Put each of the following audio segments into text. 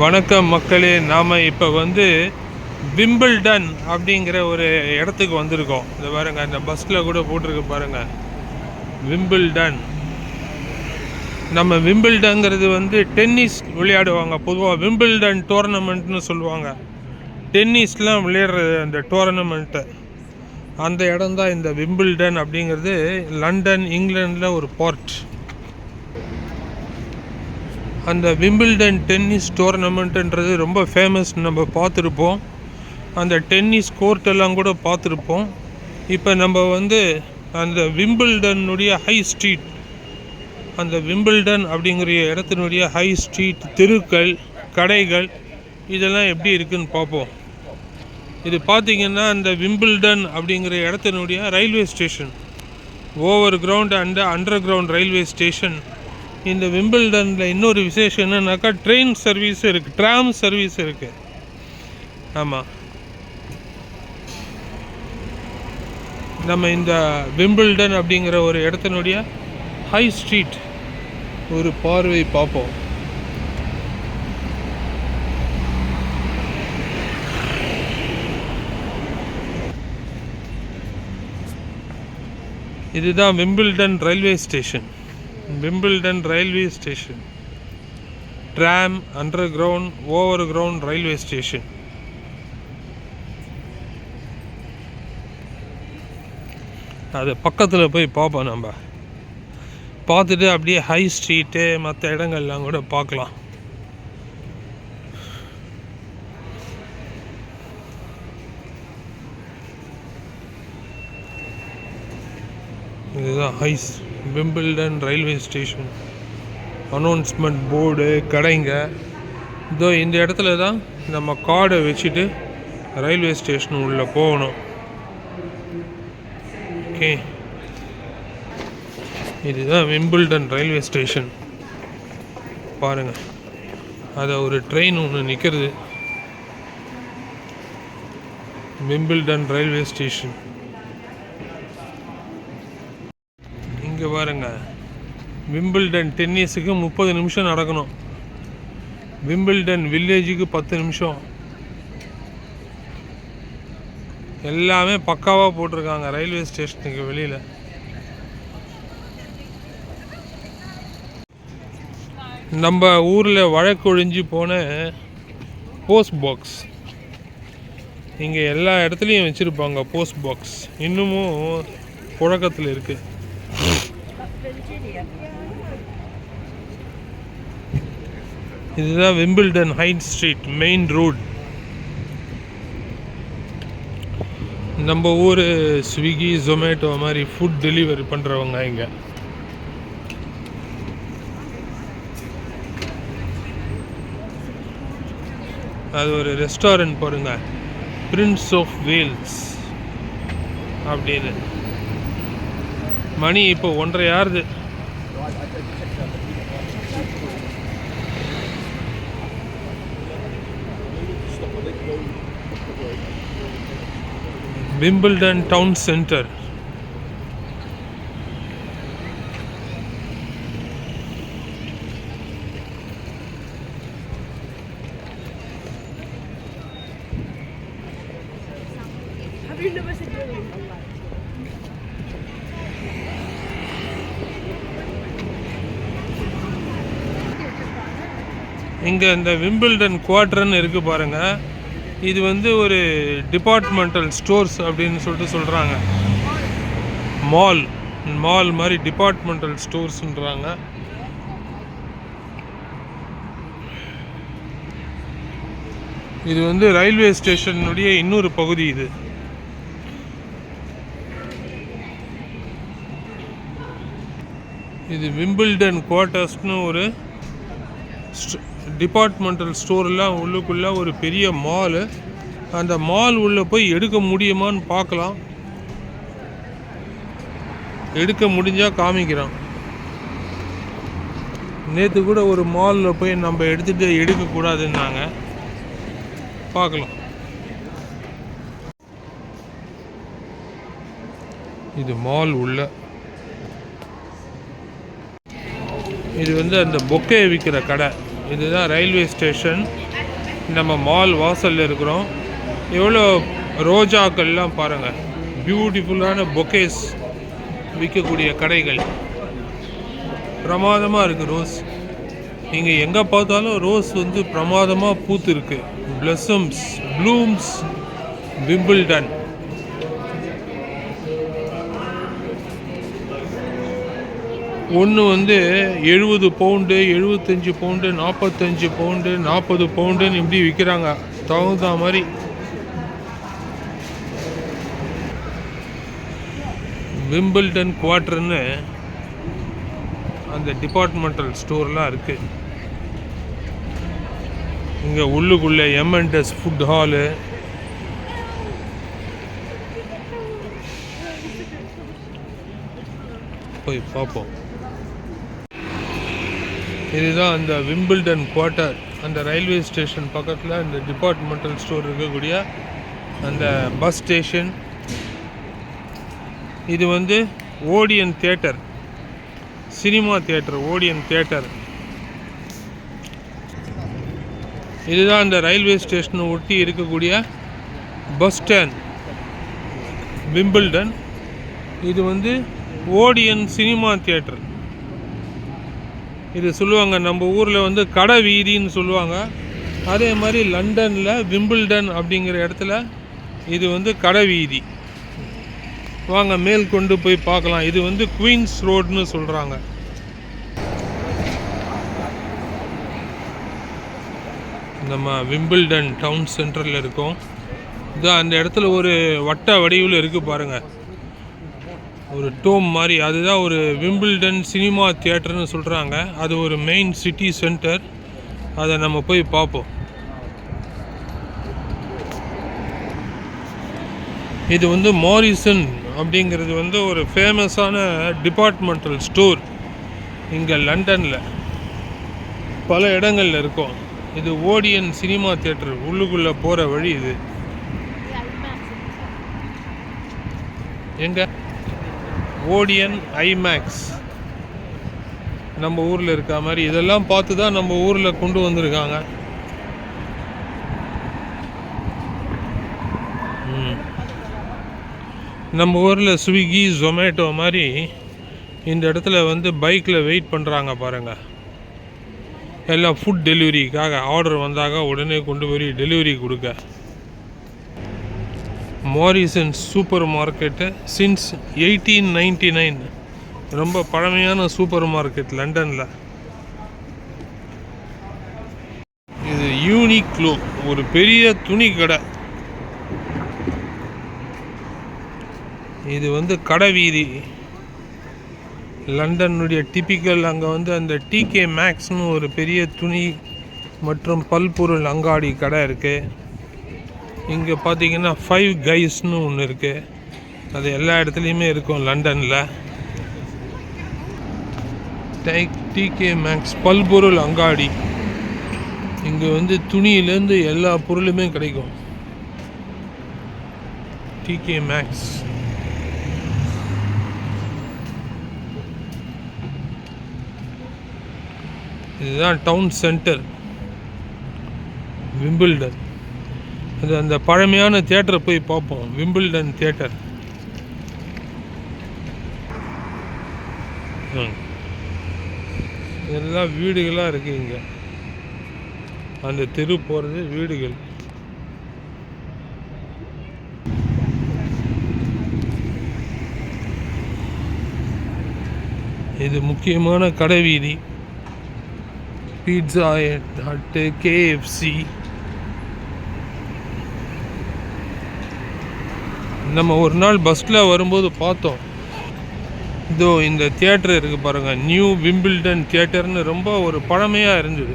வணக்கம் மக்களே நாம் இப்போ வந்து விம்பிள்டன் அப்படிங்கிற ஒரு இடத்துக்கு வந்திருக்கோம். இந்த பாருங்க இந்த பஸ்ஸில் கூட போட்டிருக்கு பாருங்கள் விம்பிள்டன். நம்ம விம்பிள்டங்கிறது வந்து டென்னிஸ் விளையாடுவாங்க. பொதுவாக விம்பிள்டன் டோர்னமெண்ட்னு சொல்லுவாங்க. டென்னிஸ்லாம் விளையாடுற அந்த டோர்னமெண்ட்டு அந்த இடம் தான் இந்த விம்பிள்டன் அப்படிங்கிறது லண்டன் இங்கிலாண்டில் ஒரு போர்ட் அந்த விம்பிள்டன் டென்னிஸ் டோர்னமெண்ட்டுன்றது ரொம்ப ஃபேமஸ் நம்ம பார்த்துருப்போம். அந்த டென்னிஸ் கோர்ட்டெல்லாம் கூட பார்த்துருப்போம். இப்போ நம்ம வந்து அந்த விம்பிள்டனுடைய ஹை ஸ்ட்ரீட் அந்த விம்பிள்டன் அப்படிங்கிற இடத்தினுடைய ஹை ஸ்ட்ரீட் தெருக்கள் கடைகள் இதெல்லாம் எப்படி இருக்குன்னு பார்ப்போம். இது பார்த்தீங்கன்னா அந்த விம்பிள்டன் அப்படிங்கிற இடத்தினுடைய railway station overground and underground railway station இந்த விம்பிள்டனில் இன்னொரு விசேஷம் என்னன்னாக்கா ட்ரெயின் சர்வீஸ் இருக்குது ட்ராம் சர்வீஸ் இருக்குது ஆமாம் நம்ம இந்த விம்பிள்டன் அப்படிங்கிற ஒரு இடத்தினுடைய ஹை ஸ்ட்ரீட் ஒரு பார்வை பார்ப்போம். இதுதான் Wimbledon railway station. Wimbledon railway station. Tram underground overground railway station. அது பக்கத்தில் போய் பார்ப்போம் நம்ம. பார்த்துட்டு அப்படியே ஹை ஸ்ட்ரீட்டு மற்ற இடங்கள்லாம் கூட பார்க்கலாம். இதுதான் highs Wimbledon railway station announcement board கடைங்க. இதோ இந்த இடத்துல தான் நம்ம கார்டை வச்சுட்டு ரயில்வே ஸ்டேஷன் உள்ளே போகணும். ஓகே இதுதான் விம்பிள்டன் ரயில்வே ஸ்டேஷன் பாருங்கள் அதை ஒரு ட்ரெயின் ஒன்று நிற்கிறது விம்பிள்டன் ரயில்வே ஸ்டேஷன் இங்கே பாருங்க விம்பிள்டன் டென்னிஸுக்கு முப்பது நிமிஷம் நடக்கணும். விம்பிள்டன் வில்லேஜுக்கு பத்து நிமிஷம். எல்லாமே பக்காவாக போட்டிருக்காங்க ரயில்வே ஸ்டேஷனுக்கு வெளியில். நம்ம ஊரில் வழக்கொழிஞ்சு போன போஸ்ட் பாக்ஸ். இங்கே எல்லா இடத்துலையும் வச்சுருப்பாங்க போஸ்ட் பாக்ஸ். இன்னமும் புழக்கத்தில் இருக்குது இதுதான் Wimbledon high street main road. நம்ம ஊர் ஸ்விக்கி ஜொமேட்டோ மாதிரி ஃபுட் டெலிவரி பண்ணுறவங்க இங்கே. அது ஒரு ரெஸ்டாரண்ட் பாருங்க. பிரின்ஸ் ஆஃப் வேல்ஸ் அப்படின்னு. மணி இப்போ ஒன்றரை ஆறுது விம்பிள்டன் டவுன் சென்டர்? இங்கே இந்த விம்பிள்டன் குவார்டர்னு இருக்குது பாருங்க இது வந்து ஒரு டிபார்ட்மெண்டல் ஸ்டோர்ஸ் அப்படின்னு சொல்லிட்டு சொல்கிறாங்க மால் மால் மாதிரி டிபார்ட்மெண்டல் ஸ்டோர்ஸ்ன்றாங்க இது வந்து ரயில்வே ஸ்டேஷனுடைய இன்னொரு பகுதி இது. இது விம்பிள்டன் குவார்ட்டர்ஸ்னு ஒரு டிபார்ட்மெண்டல் ஸ்டோர்லாம் உள்ளுக்குள்ளே ஒரு பெரிய மாலு அந்த மால் உள்ளே போய் எடுக்க முடியுமான்னு பார்க்கலாம். எடுக்க முடிஞ்சால் காமிக்கிறான். நேற்று கூட ஒரு மாலில் போய் நம்ம எடுத்துகிட்டு எடுக்கக்கூடாதுன்னாங்க பார்க்கலாம். இது மால் உள்ள. இது வந்து அந்த பொக்கையை விற்கிற கடை. இதுதான் ரயில்வே ஸ்டேஷன். நம்ம மால் வாசலில் இருக்கிறோம். எவ்வளோ ரோஜாக்கள்லாம் பாருங்கள் பியூட்டிஃபுல்லான பொக்கேஸ் விற்கக்கூடிய கடைகள். பிரமாதமாக இருக்குது ரோஸ். நீங்கள் எங்கே பார்த்தாலும் ரோஸ் வந்து பிரமாதமாக பூத்து இருக்கு பிளஸம்ஸ் ப்ளூம்ஸ் விம்பிள்டன் ஒன்று வந்து எழுபது பவுண்டு எழுபத்தஞ்சி பவுண்டு நாற்பத்தஞ்சு பவுண்டு நாற்பது பவுண்டுன்னு இப்படி விற்கிறாங்க தகுந்த மாதிரி. விம்பிள்டன் குவார்டர்னு அந்த டிபார்ட்மெண்டல் ஸ்டோர்லாம் இருக்குது இங்கே உள்ளுக்குள்ளே எம்என்டஸ் ஃபுட் ஹாலு போய் பார்ப்போம். இதுதான் அந்த விம்பிள்டன் குவார்ட்டர் அந்த ரயில்வே ஸ்டேஷன் பக்கத்தில் இந்த டிபார்ட்மெண்டல் ஸ்டோர் இருக்கக்கூடிய அந்த பஸ் ஸ்டேஷன் இது வந்து Odeon theatre cinema theatre Odeon theatre இதுதான் அந்த ரயில்வே ஸ்டேஷனை ஒட்டி இருக்கக்கூடிய பஸ் ஸ்டாண்ட் விம்பிள்டன் இது வந்து ஓடியன் சினிமா தியேட்டர் இது சொல்லுவாங்க நம்ம ஊரில் வந்து கடை வீதின்னு சொல்லுவாங்க. அதே மாதிரி லண்டனில் விம்பிள்டன் அப்படிங்கிற இடத்துல இது வந்து கடை வீதி. வாங்க மேல் கொண்டு போய் பார்க்கலாம். இது வந்து குயின்ஸ் ரோடுன்னு சொல்கிறாங்க நம்ம விம்பிள்டன் டவுன் சென்டரில் இருக்கோம். இதான் அந்த இடத்துல ஒரு வட்ட வடிவில் இருக்குது பாருங்கள் ஒரு டோம் மாதிரி அதுதான் ஒரு விம்பிள்டன் சினிமா தியேட்டர்னு சொல்கிறாங்க அது ஒரு மெயின் சிட்டி சென்டர் அதை நம்ம போய் பார்ப்போம். இது வந்து மாரிசன் அப்படிங்கிறது வந்து ஒரு ஃபேமஸான டிபார்ட்மெண்டல் ஸ்டோர் இங்கே லண்டனில் பல இடங்களில் இருக்கும். இது ஓடியன் சினிமா தியேட்டர் உள்ளுக்குள்ளே போகிற வழி இது. எங்க? ஓடியன் ஐமேக்ஸ் நம்ம ஊரில் இருக்க மாதிரி இதெல்லாம் பார்த்து தான் நம்ம ஊரில் கொண்டு வந்திருக்காங்க. நம்ம ஊரில் ஸ்விக்கி ஜொமேட்டோ மாதிரி இந்த இடத்துல வந்து பைக்கில் வெயிட் பண்ணுறாங்க பாருங்கள் எல்லாம் ஃபுட் டெலிவரிக்காக ஆர்டர் வந்தாக்க உடனே கொண்டு போய் டெலிவரி கொடுக்க. Morrison supermarket since eighteen ninety nine ரொம்ப பழமையான சூப்பர் மார்க்கெட் லண்டனில் இது யூனிக்ளோ ஒரு பெரிய துணி கடை. இது வந்து கடை வீதி. லண்டனுடைய டிபிக்கல் அங்கே வந்து அந்த டிகே மேக்ஸ்னு ஒரு பெரிய துணி மற்றும் பல்பொருள் அங்காடி கடை இருக்குது இங்கே பார்த்தீங்கன்னா ஃபைவ் கைஸ்னு ஒன்று இருக்குது அது எல்லா இடத்துலையுமே இருக்கும் லண்டனில். டிகே மேக்ஸ் பல்பொருள் அங்காடி இங்கே வந்து துணியிலேருந்து எல்லா பொருளுமே கிடைக்கும். டிகே மேக்ஸ் இதுதான் டவுன் சென்டர் விம்பிள்டன் அது அந்த பழமையான தியேட்டரை போய் பார்ப்போம். விம்பிள்டன் தேட்டர் எல்லாம் வீடுகளாக இருக்குது இங்கே. அந்த தெரு போகிறது வீடுகள். இது முக்கியமான கடை வீதி. பீட்சா ஹட்டு கேஎஃப்சி நம்ம ஒரு நாள் பஸ்ஸில் வரும்போது பார்த்தோம். இதோ இந்த தியேட்டர் இருக்குது பாருங்கள் நியூ விம்பிள்டன் தியேட்டர்னு ரொம்ப ஒரு பழமையாக இருந்தது.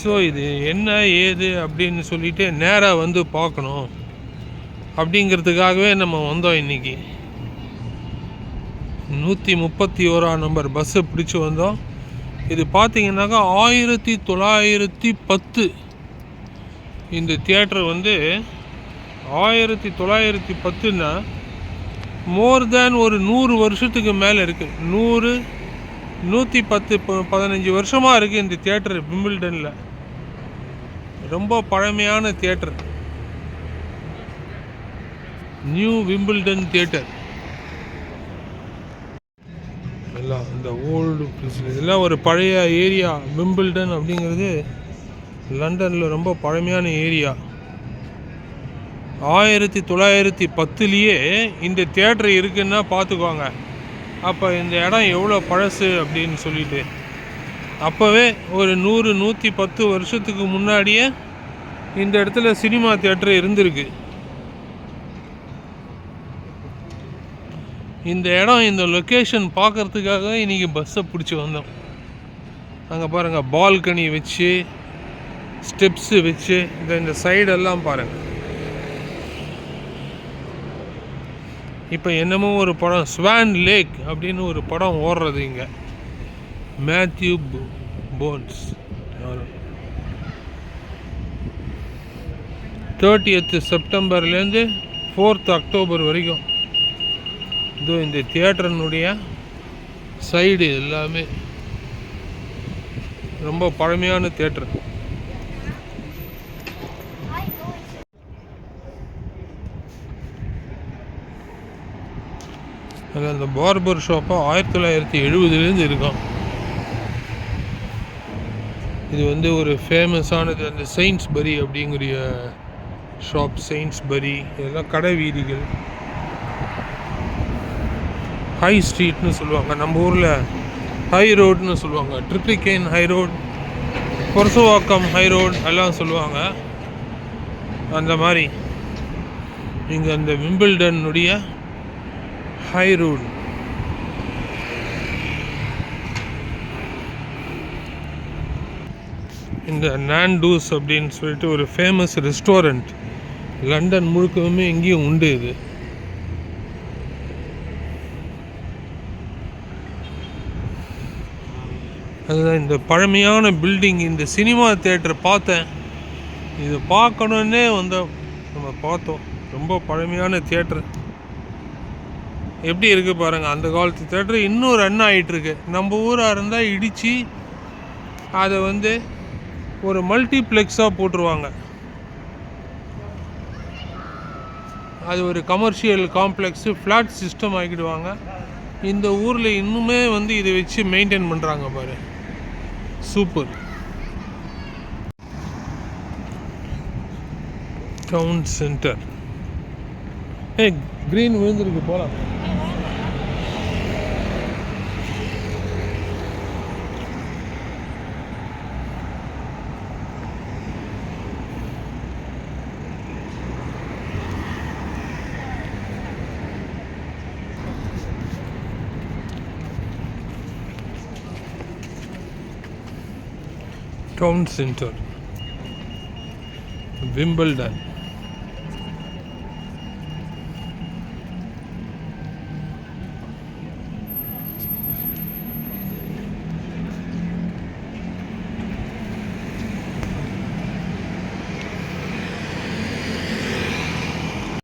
ஸோ இது என்ன ஏது அப்படின்னு சொல்லிட்டு நேராக வந்து பார்க்கணும். அப்படிங்கிறதுக்காகவே நம்ம வந்தோம் இன்னைக்கு. நூற்றி முப்பத்தி ஓராம் நம்பர் பஸ்ஸை பிடிச்சி வந்தோம். இது பார்த்தீங்கன்னாக்கா ஆயிரத்தி தொள்ளாயிரத்தி பத்து. இந்த தியேட்டர் வந்து ஆயிரத்தி தொள்ளாயிரத்தி பத்துன்னா மோர் தேன் ஒரு நூறு வருஷத்துக்கு மேலே இருக்குது நூறு நூற்றி பத்து ப- பதினஞ்சு வருஷமாக இருக்குது இந்த தியேட்டர் விம்பிள்டனில். ரொம்ப பழமையான தியேட்டர். New Wimbledon theatre. எல்லாம் இந்த ஓல்டு இதெல்லாம் ஒரு பழைய ஏரியா விம்பிள்டன் அப்படிங்கிறது லண்டனில் ரொம்ப பழமையான ஏரியா. ஆயிரத்தி தொள்ளாயிரத்தி பத்துலேயே இந்த தேட்டர் இருக்குன்னா பார்த்துக்கோங்க. அப்போ இந்த இடம் எவ்வளோ பழசு அப்படின்னு சொல்லிட்டு. அப்போவே ஒரு நூறு நூற்றி பத்து வருஷத்துக்கு முன்னாடியே இந்த இடத்துல சினிமா தேட்டர் இருந்திருக்கு. இந்த இடம் இந்த லொக்கேஷன் பார்க்கறதுக்காக இன்றைக்கி பஸ்ஸை பிடிச்சி வந்தோம். அங்கே பாருங்கள் பால்கனி வச்சு ஸ்டெப்ஸு வச்சு இந்த இந்த சைடெல்லாம் பாருங்கள் இப்போ என்னமோ ஒரு படம் ஸ்வான் லேக் அப்படின்னு ஒரு படம் ஓடுறது இங்கே. மேத்யூ போன்ஸ் தேர்ட்டியத்து செப்டம்பர்லேருந்து ஃபோர்த் அக்டோபர் வரைக்கும். இதோ இந்த தியேட்டர்னுடைய சைடு எல்லாமே. ரொம்ப பழமையான தேட்டர் அதில் அந்த பார்பர் ஷாப்பாக ஆயிரத்தி தொள்ளாயிரத்தி எழுபதுலேருந்து இருக்கும். இது வந்து ஒரு ஃபேமஸானது அந்த செயின்ஸ்பரி அப்படிங்கிற ஷாப் செயின்ஸ்பரி இதெல்லாம் கடை வீதிகள். ஹை ஸ்ட்ரீட்னு சொல்லுவாங்க. நம்ம ஊரில் ஹை ரோடுன்னு சொல்லுவாங்க. Triplicane high road Purasawalkam high road எல்லாம் சொல்லுவாங்க. அந்த மாதிரி. இங்கே அந்த விம்பிள்டனுடைய ஹை ரோடு இந்த நாண்டூஸ் அப்படின்னு சொல்லிட்டு ஒரு ஃபேமஸ் ரெஸ்டாரண்ட் லண்டன் முழுக்கவுமே எங்கேயும் உண்டு இது. அதுதான் இந்த பழமையான பில்டிங் இந்த சினிமா தேட்டர் பார்த்தேன். இது பார்க்கணுன்னே வந்து நம்ம பார்த்தோம். ரொம்ப பழமையான தேட்டர் எப்படி இருக்குது பாருங்கள் அந்த காலத்து தேட்டர் இன்னும் ரன் ஆகிட்டுருக்கு நம்ம ஊராக இருந்தால் இடித்து அதை வந்து ஒரு மல்டிப்ளெக்ஸாக போட்டுருவாங்க. அது ஒரு கமர்ஷியல் காம்ப்ளெக்ஸு ஃப்ளாட் சிஸ்டம் ஆக்கிடுவாங்க. இந்த ஊரில் இன்னுமே வந்து இதை வச்சு மெயின்டைன் பண்ணுறாங்க பாரு. Super town centre a green விழுந்திருக்கு போகலாம் டவுன் சென்டர் விம்பிள்டன்